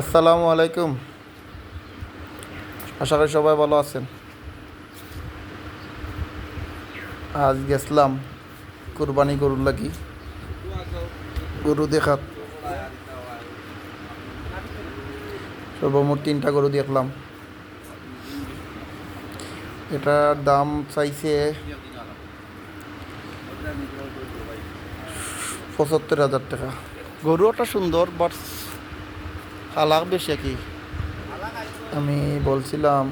আসসালামু আলাইকুম। আশা করি সবাই ভালো আছেন। আজ গেছিলাম কুরবানি গরুর লাগি। গরু দেখাত। সর্বমোট তিনটা গরু দেখলাম। এটার দাম চাইছে পঁচাত্তর হাজার টাকা। গরু গরুটা সুন্দর বাট হালাক বেশি কি আমি বলছিলাম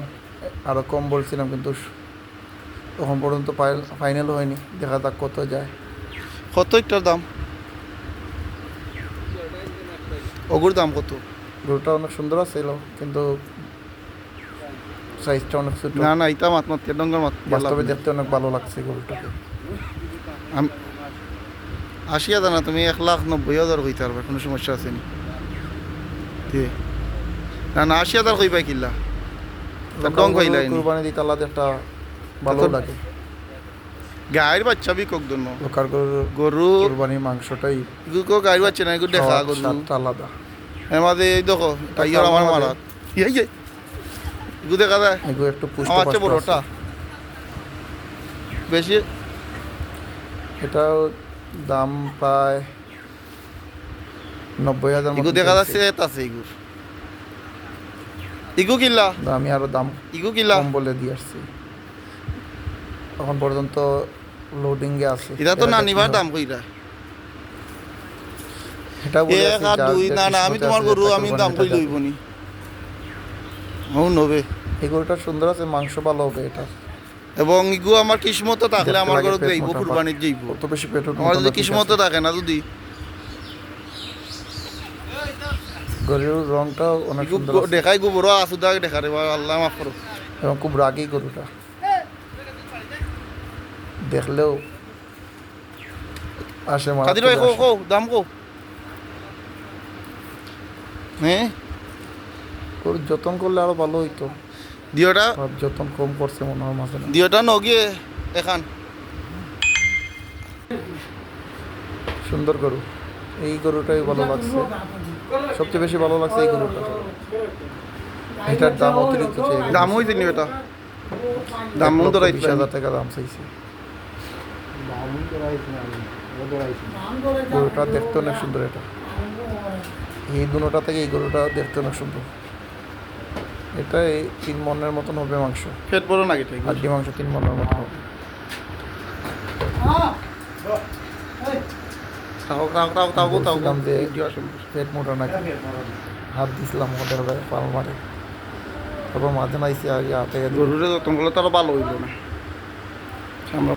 আরও কম বলছিলাম কিন্তু তখন পর্যন্ত ফাইনাল হয়নি। দেখা যাক কত যায়। কত একটার দাম? ওগুর দাম কত? গরুটা অনেক সুন্দর আছিল কিন্তু সাইজটা অনেক ছোট। না না ইটা মাত মাত ডঙ্গর মাত বাস্তবে দেখতে অনেক ভালো লাগছে গরুটাকে। আশি হাজার না তুমি এক লাখ নব্বই হাজার কইতে পারবে কোনো সমস্যা আছে নি। না না আশি হাজার কইবা কিল্লা ডং কুরবানি দিতে আলাদা একটা ভালো লাগে। গায়ের বাচ্চা বি কক দন্য লোকার গরু কুরবানির মাংসটাই ইগু কো গায়ের বাচ্চা না ইগু দেখা স্বাদ- গরু। স্বাদটা আলাদা। এই দেখো টাইগার আমার মারা ইয়ে ইয়ে। ইগু দেখা যায়। এগুলো একটু পুষ্ট আমার চেয়ে বড়টা বেশি? এটাও দাম প্রায় নব্বই হাজার ইগু দেখা যাচ্ছে এত আছে ইগুর। ইগু কিল্লা? আমি আরও দাম ইগু কম বলে দিয়ে আসছি। এখন পর্যন্ত লোডিং এ আছে। এটা তো না নিবার দাম কইরা। এটা বলে এক আর দুই না না আমি তোমার গরু আমি দাম কই লইব নি এই গরুটা সুন্দর আছে মাংস ভালো হবে এটা। এবং ইগু আমার কিসমত থাকলে আমার পেট যাইব কুরবানির যাইব অত বেশি পেট্রোল আমার যদি কিসমত থাকে না যদি গরুর রংটাও অনেক সুন্দর। দেখাই গো বড় আসুদা দেখা রে আল্লাহ মাফ করো। এবং খুব রাগী গরুটা। দেখলেও আসে দাম কো। গরুর যত্ন করলে আরও ভালো হইতো। দিওটা? সব যত্ন কম করছে মনে হয় মাঝে মাঝে। দিওটা নগিয়ে এখান। সুন্দর গরু। এই গরুটাই ভালো লাগছে। সবচেয়ে বেশি ভালো লাগছে এই গরুটা। এটার দাম অতিরিক্ত। দাম হইছে নি এটা দাম মন তো বিশ হাজার টাকা দাম চাইছে। গরুটা দেখতে অনেক সুন্দর এটা। এই দুটা থেকে এই গরুটা দেখতে অনেক সুন্দর। এটা এই তিন মনের মতন হবে মাংস। পেট বড় নাকি হাড্ডি মাংস তিন মনের মতন হবে। তাও তাও তাও তাও তাও যে পেট মোটা নাকি? হাত দিছিলাম ওদের পাল মারে। তারপর মাঝে নাইছে আগে হাতে গরুরে যতন করলে তারা ভালো হইল না। আমরা